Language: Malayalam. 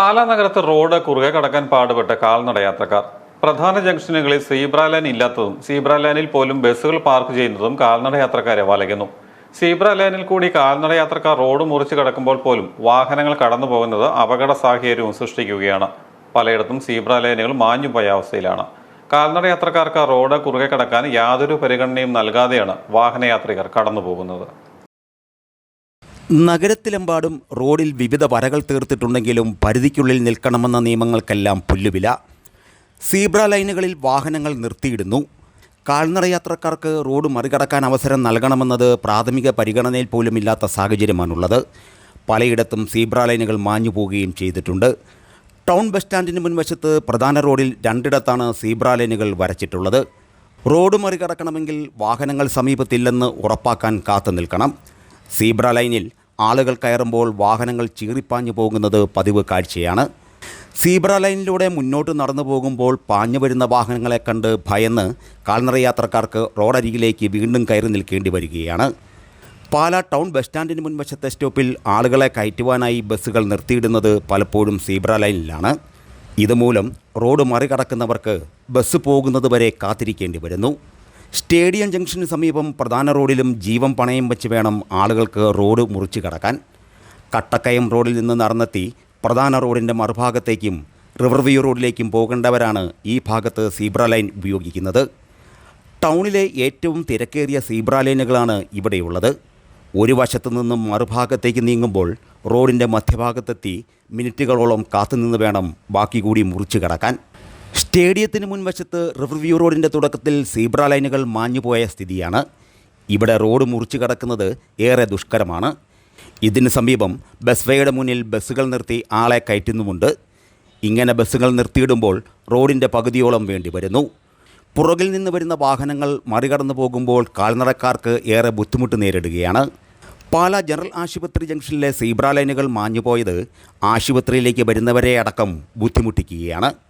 പാലാ നഗരത്ത് റോഡ് കുറുകെ കടക്കാൻ പാടുപെട്ട കാൽനടയാത്രക്കാർ. പ്രധാന ജംഗ്ഷനുകളിൽ സീബ്ര ലൈൻ ഇല്ലാത്തതും സീബ്ര ലൈനിൽ പോലും ബസ്സുകൾ പാർക്ക് ചെയ്യുന്നതും കാൽനടയാത്രക്കാരെ വലയ്ക്കുന്നു സീബ്ര ലൈനിൽ കൂടി കാൽനടയാത്രക്കാർ റോഡ് മുറിച്ച് കടക്കുമ്പോൾ പോലും വാഹനങ്ങൾ കടന്നു പോകുന്നത് അപകട സാഹചര്യവും സൃഷ്ടിക്കുകയാണ്. പലയിടത്തും സീബ്ര ലൈനുകൾ മാഞ്ഞുപോയ അവസ്ഥയിലാണ്. കാൽനടയാത്രക്കാർക്ക് റോഡ് കുറുകെ കടക്കാൻ യാതൊരു പരിഗണനയും നൽകാതെയാണ് വാഹനയാത്രികർ കടന്നു പോകുന്നത് നഗരത്തിലെമ്പാടും റോഡിൽ വിവിധ വരകൾ തീർത്തിട്ടുണ്ടെങ്കിലും പരിധിക്കുള്ളിൽ നിൽക്കണമെന്ന നിയമങ്ങൾക്കെല്ലാം പുല്ലുവില. സീബ്ര ലൈനുകളിൽ വാഹനങ്ങൾ നിർത്തിയിടുന്നു. കാൽനടയാത്രക്കാർക്ക് റോഡ് മറികടക്കാൻ അവസരം നൽകണമെന്നത് പ്രാഥമിക പരിഗണനയിൽ പോലും ഇല്ലാത്ത സാഹചര്യമാണുള്ളത്. പലയിടത്തും സീബ്ര ലൈനുകൾ മാഞ്ഞു പോവുകയും ചെയ്തിട്ടുണ്ട്. ടൗൺ ബസ് സ്റ്റാൻഡിന് മുൻവശത്ത് പ്രധാന റോഡിൽ രണ്ടിടത്താണ് സീബ്ര ലൈനുകൾ വരച്ചിട്ടുള്ളത്. റോഡ് മറികടക്കണമെങ്കിൽ വാഹനങ്ങൾ സമീപത്തില്ലെന്ന് ഉറപ്പാക്കാൻ കാത്തു നിൽക്കണം സീബ്ര ലൈനിൽ ആളുകൾ കയറുമ്പോൾ വാഹനങ്ങൾ ചീറിപ്പാഞ്ഞു പോകുന്നത് പതിവ് കാഴ്ചയാണ്. സീബ്ര ലൈനിലൂടെ മുന്നോട്ട് നടന്നു പോകുമ്പോൾ പാഞ്ഞു വരുന്ന വാഹനങ്ങളെ കണ്ട് ഭയന്ന് കാൽനട യാത്രക്കാർക്ക് റോഡരികിലേക്ക് വീണ്ടും കയറി നിൽക്കേണ്ടി വരികയാണ്. പാലാ ടൗൺ ബസ് സ്റ്റാൻഡിന് മുൻവശത്തെ സ്റ്റോപ്പിൽ ആളുകളെ കയറ്റുവാനായി ബസ്സുകൾ നിർത്തിയിടുന്നത് പലപ്പോഴും സീബ്ര ലൈനിലാണ്. ഇതുമൂലം റോഡ് മറികടക്കുന്നവർക്ക് ബസ് പോകുന്നത് വരെ കാത്തിരിക്കേണ്ടി വരുന്നു. സ്റ്റേഡിയം ജംഗ്ഷന് സമീപം പ്രധാന റോഡിലും ജീവൻ പണയം വെച്ച് വേണം ആളുകൾക്ക് റോഡ് മുറിച്ച് കടക്കാൻ. കട്ടക്കയം റോഡിൽ നിന്ന് നടന്നെത്തി പ്രധാന റോഡിന്റെ മറുഭാഗത്തേക്കും റിവർ വ്യൂ റോഡിലേക്കും പോകേണ്ടവരാണ് ഈ ഭാഗത്ത് സീബ്ര ലൈൻ ഉപയോഗിക്കുന്നത്. ടൗണിലെ ഏറ്റവും തിരക്കേറിയ സീബ്ര ലൈനുകളാണ് ഇവിടെയുള്ളത്. ഒരു വശത്തു നിന്നും മറുഭാഗത്തേക്ക് നീങ്ങുമ്പോൾ റോഡിന്റെ മധ്യഭാഗത്തെത്തി മിനിറ്റുകളോളം കാത്തുനിന്ന് വേണം ബാക്കി കൂടി മുറിച്ചു കടക്കാൻ. സ്റ്റേഡിയത്തിന് മുൻവശത്ത് റിവർ വ്യൂ റോഡിന്റെ തുടക്കത്തിൽ സീബ്ര ലൈനുകൾ മാഞ്ഞുപോയ സ്ഥിതിയാണ്. ഇവിടെ റോഡ് മുറിച്ചു കടക്കുന്നത് ഏറെ ദുഷ്കരമാണ്. ഇതിന് സമീപം ബസ്വേയുടെ മുന്നിൽ ബസ്സുകൾ നിർത്തി ആളെ കയറ്റുന്നുമുണ്ട്. ഇങ്ങനെ ബസ്സുകൾ നിർത്തിയിടുമ്പോൾ റോഡിന്റെ പകുതിയോളം വേണ്ടി വരുന്നു. പുറകിൽ നിന്ന് വരുന്ന വാഹനങ്ങൾ മറികടന്നു പോകുമ്പോൾ കാൽനടക്കാർക്ക് ഏറെ ബുദ്ധിമുട്ട് നേരിടുകയാണ്. പാല ജനറൽ ആശുപത്രി ജംഗ്ഷനിലെ സീബ്ര ലൈനുകൾ മാഞ്ഞുപോയത് ആശുപത്രിയിലേക്ക് വരുന്നവരെ അടക്കം ബുദ്ധിമുട്ടിക്കുകയാണ്.